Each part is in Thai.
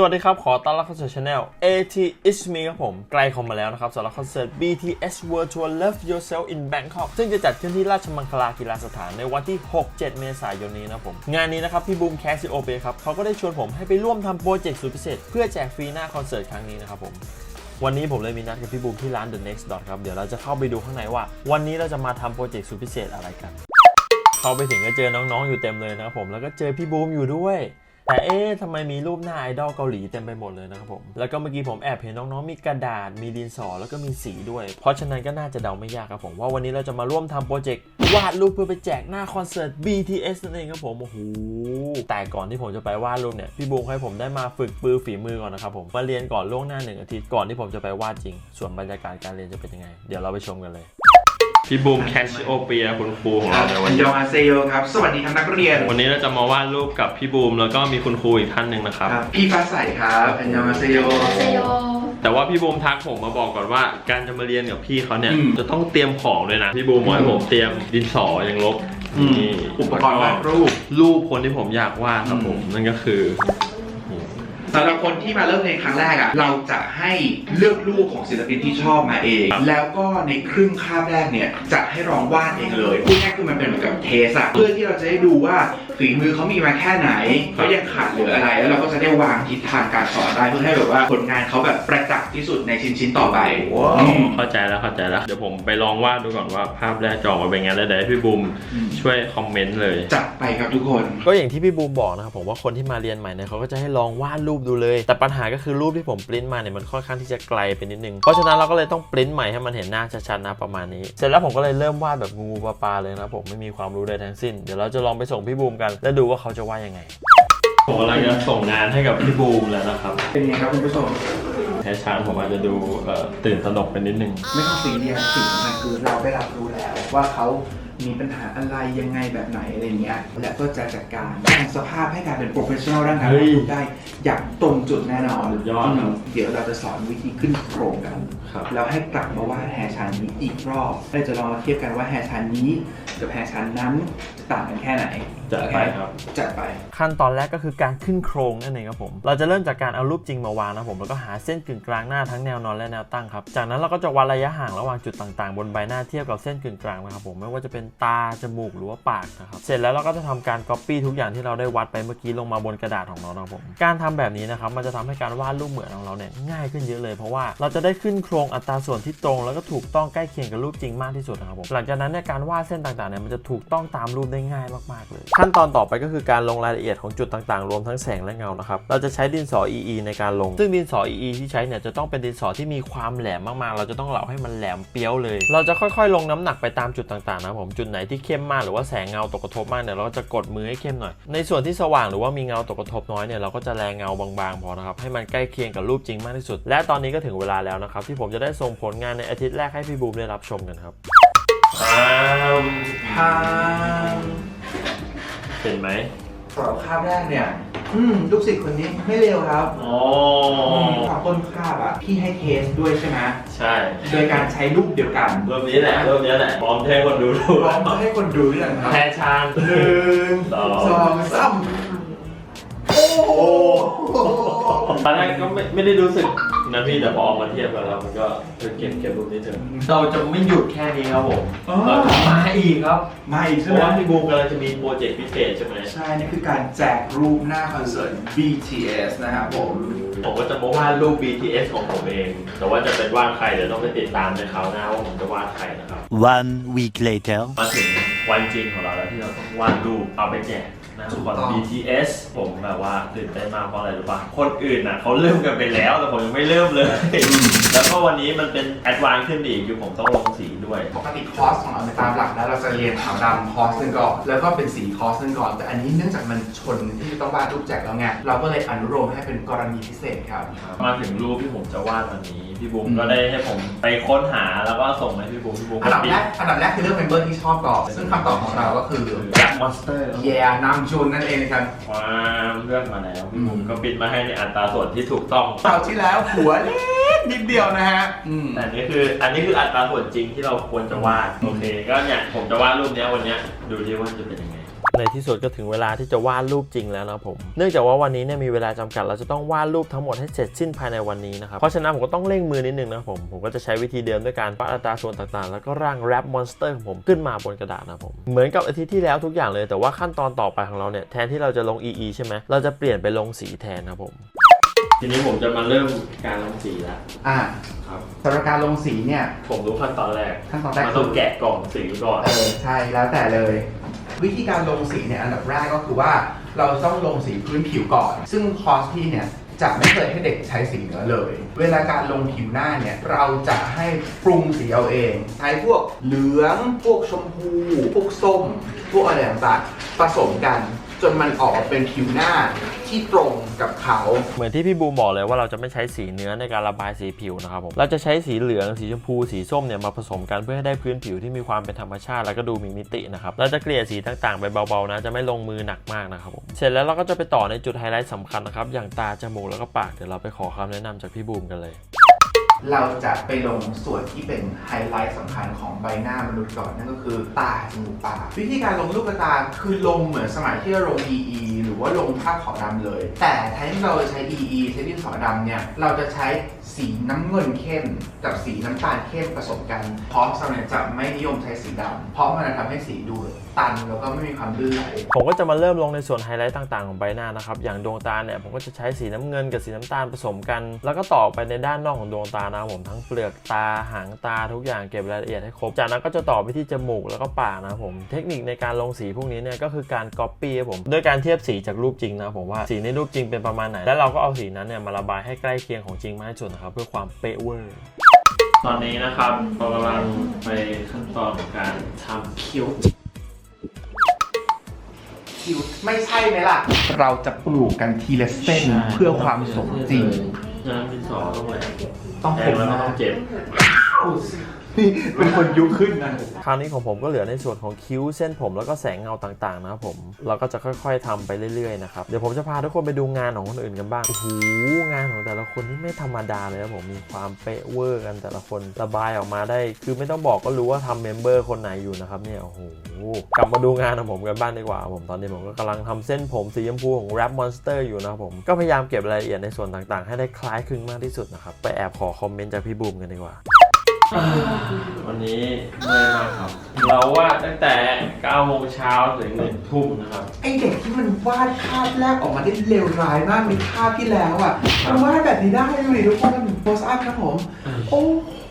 สวัสดีครับ ขอต้อนรับเข้าสู่ channel AT is me ครับผม ใกล้เข้ามาแล้วนะครับสำหรับคอนเสิร์ต BTS World Tour Love Yourself in Bangkok ซึ่งจะจัดขึ้นที่ราชมังคลากีฬาสถานในวันที่ 6-7 เมษายนนี้นะครับผม งานนี้นะครับ พี่บูมแคสซิโอเปครับเขาก็ได้ชวนผมให้ไปร่วมทำโปรเจกต์สุดพิเศษ เพื่อแจกฟรีหน้าคอนเสิร์ตครั้งนี้นะครับผมวันนี้ผมเลยมีนัดกับพี่บูมที่ร้าน The Next Dot ครับเดี๋ยวเราจะเข้าไปดูข้างในว่า วันนี้เราจะมาทำโปรเจกต์สุดพิเศษอะไรกัน เข้าไปถึงก็เจอน้องๆอยู่เต็มเลยนะครับผมแล้วก็เจอพี่บูมอยู่ด้วย แต่เอ๊ะทำไมมีรูปหน้าไอดอลเกาหลีเต็มไปหมดเลยนะครับผม แล้วก็เมื่อกี้ผมแอบเห็นน้องๆ มีกระดาษ มีดินสอ แล้วก็มีสีด้วย เพราะฉะนั้นก็น่าจะเดาไม่ยากครับผมว่าวันนี้เราจะมาร่วมทำโปรเจกต์วาดรูปเพื่อไปแจกหน้าคอนเสิร์ต BTS นั่นเองครับผม โอ้โห แต่ก่อนที่ผมจะไปวาดรูปเนี่ย พี่บูให้ผมได้มาฝึกปือฝีมือก่อนนะครับผม มาเรียนก่อนล่วงหน้าหนึ่งอาทิตย์ก่อนที่ผมจะไปวาดจริง ส่วนบรรยากาศการเรียนจะเป็นยังไง เดี๋ยวเราไปชมกันเลย พี่บูมแคชโอเปียคุณครูของเราในวันอันนี้ยองอาเซโยครับ สวัสดีครับนักเรียนวันนี้เราจะมาวาดรูปกับพี่บูมแล้วก็มีคุณครูอีกท่านหนึ่งนะครับ ครับพี่ฟ้าใสครับอันยองอาเซโยเซโย แต่ว่าพี่บูมทักผมมาบอกก่อนว่า การจะมาเรียนกับพี่เขาเนี่ยอืมจะต้องเตรียมของด้วยนะพี่บูมบอกให้ผมเตรียมดินสออย่างลบอืม นี่อุปกรณ์วาดรูปรูปคนที่ผมอยากวาดครับผมอืมนั่นก็คือโอ้โห สำหรับคนที่มาเริ่มเพลงครั้งแรกอะเราจะให้เลือกรูปของศิลปินที่ชอบมาเองแล้วก็ในครึ่งคาบแรกเนี่ยจะให้ลองวาดเองเลยพูดง่ายๆคือมันเป็นเหมือนกับเทสอะเพื่อที่เราจะได้ดูว่าฝีมือเขามีมาแค่ไหนเขายังขาดเหลืออะไร แล้วเราก็จะได้วางทิศทางการสอนได้เพื่อให้แบบว่าผลงานเขาแบบประจักษ์ที่สุดในชิ้นชิ้นๆต่อไปอืม เข้าใจแล้วเข้าใจแล้ว เดี๋ยวผมไปลองวาดดูก่อนว่าภาพแรกจะออกมาเป็นไงแล้วเดี๋ยวให้พี่บูมอืม ช่วยคอมเมนต์เลย จัดไปครับทุกคน ก็อย่างที่พี่บูมบอกนะครับผมว่าคนที่มาเรียนใหม่เนี่ยเขาก็จะให้ลองวาดรูปดูเลย แต่ปัญหาก็คือรูปที่ผมปริ้นมาเนี่ยมันค่อนข้างที่จะไกลไปนิดนึง เพราะฉะนั้นเราก็เลยต้องปริ้นใหม่ให้มันเห็นหน้าชัดๆนะประมาณนี้ เสร็จแล้วผมก็เลยเริ่มวาดแบบงูปลาปลาเลยนะผมไม่มีความรู้ใดทั้งสิ้น เดี๋ยวเราจะลองไปส่งพี่บูมกัน แล้วดูว่าเขาจะวาดยังไง ผมกำลังจะส่งงานให้กับพี่บูมแล้วนะครับเป็นไงครับคุณผู้ชมแฮชชานผมอาจจะดูเอ่อตื่นตระหนกไปนิดนึง ไม่ต้องซีเรียสสิ่งสำคัญคือเราได้รับรู้แล้วว่าเขา มีปัญหาอะไรยังไงแบบไหนอะไรเงี้ยและก็จะจัดการแปลงสภาพให้กลายเป็นโปรเฟชชั่นอลด้านการเฮ้ยพูดได้อย่างตรงจุดแน่นอนสุดยอดครับมเดี๋ยวเราจะสอนวิธีขึ้นโครงกัน ครับ แล้วให้กลับมาวาดแฮร์ชันนี้อีกรอบเราจะลองมาเทียบกันว่าแฮร์ชันนี้กับแฮร์ชันนั้นจะต่างกันแค่ไหน จัดไปครับจัดไป ขั้นตอนแรกก็คือการขึ้นโครงนั่นเองครับผม เราจะเริ่มจากการเอารูปจริงมาวางนะผมแล้วก็หาเส้นกึ่งกลางหน้าทั้งแนวนอนและแนวตั้งครับ จากนั้นเราก็จะวัดระยะห่างระหว่างจุดต่างๆ บนใบหน้าเทียบกับเส้นกึ่งกลางนะครับผมไม่ว่าจะเป็นตาจมูกหรือว่าปากนะครับเสร็จแล้วเราก็จะทำการ copy ทุกอย่างที่เราได้วัดไปเมื่อกี้ลงมาบนกระดาษของเรานะครับผมการทำแบบนี้นะครับมันจะทำให้การวาดรูปเหมือนของเราเนี่ยง่ายขึ้นเยอะเลยเพราะว่าเราจะได้ขึ้นโครงอัตราส่วนที่ตรง แล้วก็ถูกต้องใกล้เคียงกับรูปจริงมากที่สุดนะครับผมหลังจากนั้นเนี่ยการวาดเส้นต่างๆเนี่ยมันจะถูกต้องตามรูปได้ง่ายมากๆเลยขั้นตอนต่อไปก็คือการลงรายละเอียดของจุดต่างๆ รวมทั้งแสงและเงานะครับ เราจะใช้ดินสอ EE ในการลง ซึ่งดินสอ EE ที่ใช้เนี่ยจะต้องเป็นดินสอที่มีความแหลมมากๆ เราจะต้องเหลาให้มันแหลมเปี้ยวเลย เราจะค่อยๆ ลงน้ำหนักไปตามจุดต่างๆนะครับผม จุดไหนที่เข้มมากหรือว่าแสงเงาตกกระทบมากเนี่ยเราก็จะกดมือให้เข้มหน่อย ในส่วนที่สว่างหรือว่ามีเงาตกกระทบน้อยเนี่ยเราก็จะแรงเงาบางๆพอนะครับให้มันใกล้เคียงกับรูปจริงมากที่สุด และตอนนี้ก็ถึงเวลาแล้วนะครับที่ผมจะได้ส่งผลงานในอาทิตย์แรกให้พี่บูมได้รับชมกันครับอ้าวทาง เห็นไหมสำหรับคาบแรกเนี่ย อืมลูกศิษย์คนนี้ไม่เร็วครับอ๋อตอนต้นคาบอะพี่ให้เทสด้วยใช่ไหมใช่โดยการใช้รูปเดียวกันรูปนี้แหละรูปนี้แหละพร้อมให้คนดูดูพร้อมให้คนดูด้วยนะครับแพรชานหนึ่งสองสองสามโอ้โห ตอนแรกก็ไม่ไม่ได้รู้สึกนะพี่แต่พอออกมาเทียบกันแล้วมันก็เออเก็บเก็บรูปนี้เถอะเราจะไม่หยุดแค่นี้ครับผมเราจะมาอีกครับ มาอีกเพใช่ราะไหมว่าพี่บูมกำลังจะมีโปรเจกต์พิเศษใช่ไหมใช่ นี่คือการแจกรูปหน้าคอนเสิร์ต BTS นะครับผม ผมก็จะมาวาดรูป BTS ของผมเอง แต่ว่าจะเป็นวาดใครเดี๋ยวต้องไปติดตามในคราวหน้าว่าผมจะวาดใครนะครับ One week later. มาถึงวันจริงของเราแล้วที่เราต้องวาดรูปเอาไปแจก นะถูกคอนต้อง BTS ผมแบบว่าตื่นเต้นมากเพราะอะไรรู้ป่ะ คนอื่นน่ะเขาเริ่มกันไปแล้ว แต่ผมยังไม่เริ่มเลย แล้วก็วันนี้มันเป็นแอดวานซ์ขึ้นอีกคือผมต้องลงสีด้วย ปกติคอร์สของเราในตามหลักแล้วเราจะเรียนขาวดำคอร์สหนึงก่อน แล้วก็เป็นสีคอร์สหนึงก่อน แต่อันนี้เนื่องจากมันชนที่ต้องวาดรูปแจกแล้วไง เราก็เลยอนุโลมให้เป็นกรณีพิเศษครับ มาถึงรูปที่ผมจะวาดวันนี้ พี่บุ๋มอืมก็ได้ให้ผมไปค้นหาแล้วก็ส่งให้พี่บุ๋มพี่บุ๋มอันดับแรกอันดับแรกคือเลือกเมมเบอร์ที่ชอบก่อนซึ่งคำตอบของเราก็คือแจ็คมอนสเตอร์แย่นำจุนนั่นเองนะครับความเลือกมาแล้วพี่บุ๋มอืมก็ปิดมาให้ในอัตราส่วนที่ถูกต้องคราวที่แล้วหัวเล็กนิดเดียวนะฮะอืมแต่อันนี้คืออันนี้คืออัตราส่วนจริงที่เราควรจะวาดโอเค ก็เนี่ยผมจะวาดรูปเนี้ยวันเนี้ยดูดิว่าจะเป็นยังไง ในที่สุดก็ถึงเวลาที่จะวาดรูปจริงแล้วนะครับผม เนื่องจากว่าวันนี้เนี่ยมีเวลาจำกัด เราจะต้องวาดรูปทั้งหมดให้เสร็จสิ้นภายในวันนี้นะครับ เพราะฉะนั้นผมก็ต้องเร่งมือนิดนึงนะครับผม ผมก็จะใช้วิธีเดิมด้วยการวาดอัตราส่วนต่างๆ แล้วก็ร่างแรปมอนสเตอร์ของผมขึ้นมาบนกระดาษนะครับผม เหมือนกับอาทิตย์ที่แล้วทุกอย่างเลย แต่ว่าขั้นตอนต่อไปของเราเนี่ยแทนที่เราจะลง EE ใช่ไหมเราจะเปลี่ยนไปลงสีแทนนะครับผม ทีนี้ผมจะมาเริ่มการลงสีแล้วอ่าครับสำหรับการลงสีเนี่ย ผมรู้ขั้นตอนแรกขั้นตอนแรกมันคืต้อองแกะกล่องสีก่อน เออใช่แล้วแต่เลย วิธีการลงสีเนี่ยอันดับแรกก็คือว่าเราต้องลงสีพื้นผิวก่อน ซึ่งคอร์สที่เนี่ยจะไม่เคยให้เด็กใช้สีเนื้อเลย เวลาการลงผิวหน้าเนี่ย เราจะให้ปรุงสีเอาเอง ใช้พวกเหลือง พวกชมพู พวกส้ม พวกอะไรต่างๆผสมกัน จนมันออกมาเป็นผิวหน้าที่ตรงกับเขา เหมือนที่พี่บูมบอกเลยว่าเราจะไม่ใช้สีเนื้อในการระบายสีผิวนะครับผมเราจะใช้สีเหลืองสีชมพูสีส้มเนี่ยมาผสมกันเพื่อให้ได้พื้นผิวที่มีความเป็นธรรมชาติ แล้วก็ดูมีมิตินะครับเราจะเกลี่ยสีต่างๆไปเบาๆนะจะไม่ลงมือหนักมากนะครับผมเสร็จแล้วเราก็จะไปต่อในจุดไฮไลท์สำคัญนะครับอย่างตาจมูกแล้วก็ปากเดี๋ยวเราไปขอคำแนะนำจากพี่บูมกันเลย เราจะไปลงส่วนที่เป็นไฮไลท์สำคัญของใบหน้ามนุษย์ก่อนนั่นก็คือตาจมูกปากวิธีการลงลูกตาคือลงเหมือนสมัยที่เราลง EE หรือว่าลงผ้าขาวดำเลย แต่แทนที่เราจะใช้ EE ใช้ดินสอดำเนี่ยเราจะใช้ สีน้ำเงินเข้มกับสีน้ำตาลเข้มผสมกัน เพราะสมัยจะไม่นิยมใช้สีดำเพราะมันจะทำให้สีดูตันแล้วก็ไม่มีความลื่นไหลผมก็จะมาเริ่มลงในส่วนไฮไลท์ต่าง ๆ ของใบหน้านะครับ อย่างดวงตาเนี่ยผมก็จะใช้สีน้ำเงินกับสีน้ำตาลผสมกัน แล้วก็ต่อไปในด้านนอกของดวงตานะผมทั้งเปลือกตาหางตาทุกอย่างเก็บรายละเอียดให้ครบ จากนั้นก็จะต่อไปที่จมูกแล้วก็ปากนะผม เทคนิคในการลงสีพวกนี้เนี่ยก็คือการก๊อปปี้ครับผมด้วยการเทียบสีจากรูปจริงนะผมว่าสีในรูปจริงเป็นประมาณไหน แล้วเราก็เอาสีนั้นเนี่ยมาระบายให้ใกล้เคียงของจริงมากที่สุดนะครับเพื่อความเป๊ะเวอร์ ตอนนี้นะครับเรากำลังไปขั้นตอนของการทำคิ้วคิวไม่ใช่ไหมล่ะ เราจะปลูกกันทีละเส้นเพื่อความสมจริง น้ำดินสอต้องแหลมต้องแทคงมแล้วก็นะต้องเจ็บ นี่เป็นคนยุขึ้นนะ คราวนี้ของผมก็เหลือในส่วนของคิ้วเส้นผมแล้วก็แสงเงาต่างๆนะครับผมเราก็จะค่อย ๆทำไปเรื่อยๆนะครับเดี๋ยวผมจะพาทุกคนไปดูงานของคนอื่นกันบ้างโอ้โหงานของแต่ละคนนี่ไม่ธรรมดาเลยนะผมมีความเป๊ะเวอร์กันแต่ละคนระบายออกมาได้ คือไม่ต้องบอกก็รู้ว่าทำเมมเบอร์คนไหนอยู่นะครับเนี่ยโอ้โหกลับมาดูงานของผมกันบ้างดีกว่าผมตอนนี้ผมก็กำลังทำเส้นผมสีชมพูของ Rap Monster อยู่นะครับผมก็พยายามเก็บรายละเอียดในส่วนต่างๆ ให้ได้คล้ายคลึงมากที่สุดนะครับไปแอบขอคอมเมนต์จากพี่บูมกันดีกว่า วันนี้เมื่อยมากครับ เราวาดตั้งแต่9โมงเช้าถึง1ทุ่มนะครับ ไอเด็กที่มันวาดภาพแรกออกมาได้เลวร้ายมากในภาพที่แล้วอะมันวาดแบบนี้ได้ดูดิทุกคนโพสอัพครับผม โอ้โห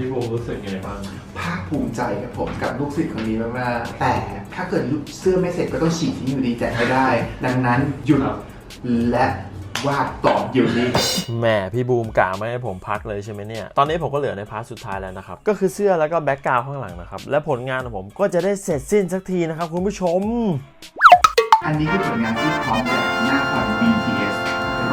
พี่บูมรู้สึกไงบ้าง ภาคภูมิใจครับผมกับลูกศิษย์คนนี้มากๆแต่ถ้าเกิดเสื้อไม่เสร็จก็ต้องฉีกทิ้งอยู่ดีแจกไม่ได้ ดังนั้นหยุดครับและ วาดต่อเดี๋ยวนี้แหมพี่บูมกะไม่ให้ผมพักเลยใช่ไหมเนี่ย ตอนนี้ผมก็เหลือในพาร์ทสุดท้ายแล้วนะครับ ก็คือเสื้อแล้วก็แบ็กกราวด์ข้างหลังนะครับ และผลงานของผมก็จะได้เสร็จสิ้นสักทีนะครับคุณผู้ชม อันนี้คือผลงานที่พร้อมแจกหน้าคอน BTS พ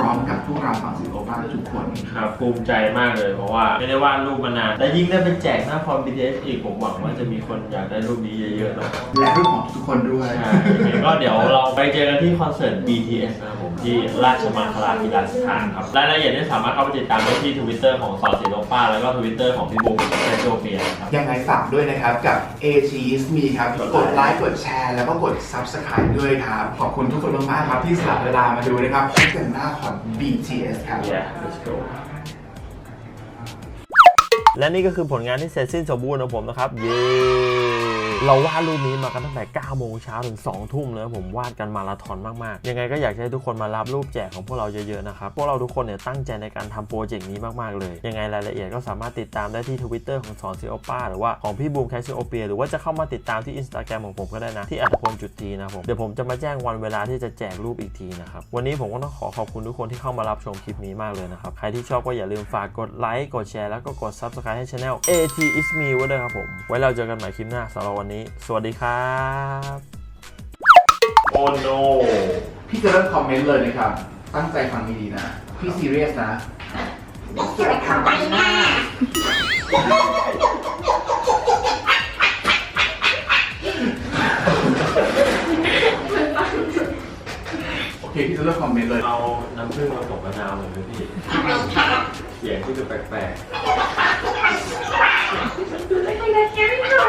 ร้อมกับพวกเราฝั่งสิโอบ้าทุกคนครับภูมิใจมากเลยเพราะว่าไม่ได้วาดรูปมานาน และยิ่งได้ไปแจกหน้าคอม BTS อีกผมหวังว่าจะมีคนอยากได้รูปนี้เยอะๆนะครับและรูปของทุกคนด้วยใช่ยังไงก็เดี๋ยวเราไปเจอกันที่คอนเสิร์ต BTS นะครับผมที่ราชมังคลากีฬาสถานครับรายละเอียดเนี่ยสามารถเข้าไปติดตามได้ที่ Twitter ของสอนศิลป้าแล้วก็ Twitter ของพี่บูมแซโจเปียนะครับ ยังไงฝากด้วยนะครับกับ AG is me ครับ กดไลค์กดแชร์แล้วก็กด Subscribe ด้วยครับ ขอบคุณทุกคนมากๆครับที่สละเวลามาดูนะครับพบกันหน้าคอน BTS ครับ Yeah let's go และนี่ก็คือผลงานที่เสร็จสิ้นสมบูรณ์ของผมนะครับ เย้ เราวาดรูปนี้มากันตั้งแต่ 9 โมงเช้าถึง 2 ทุ่มเลยผมวาดกันมาราธอนมากๆ ยังไงก็อยากให้ทุกคนมารับรูปแจกของพวกเราเยอะๆนะครับ พวกเราทุกคนเนี่ยตั้งใจในการทำโปรเจกต์นี้มากๆเลย ยังไงรายละเอียดก็สามารถติดตามได้ที่ Twitter ของสอนซีโอป้าหรือว่าของพี่บูมแคชชิโอเปียหรือว่าจะเข้ามาติดตามที่ Instagram ของผมก็ได้นะที่อัตพลจุดทีนะผมเดี๋ยวผมจะมาแจ้งวันเวลาที่จะแจกรูปอีกทีนะครับวันนี้ผมก็ต้องขอขอบคุณทุกคนที่เข้ามารับชมคลิปนี้มากเลยนะครับใครที่ชอบก็อย่าลืมฝากกดไลค์กดแชร์แล้วก็กด Subscribe ให้ Channel AT is me ไว้ด้วยครับผมไว้เราเจอกันใหม่คลิปหน้าสำหรับวันนี้ สวัสดีครับโอ้ no พี่จะเริ่มคอมเมนต์เลยนะครับ ตั้งใจฟังดีๆนะ พี่ซีเรียสนะสวยของใบหน้าโอเคพี่จะเริ่มคอมเมนต์เลย เอาน้ำผึ้งมาผสมมะนาวหน่อยไหมพี่อะไรคะเสียงที่ดูแปลกดูเลยค่ะแคริโ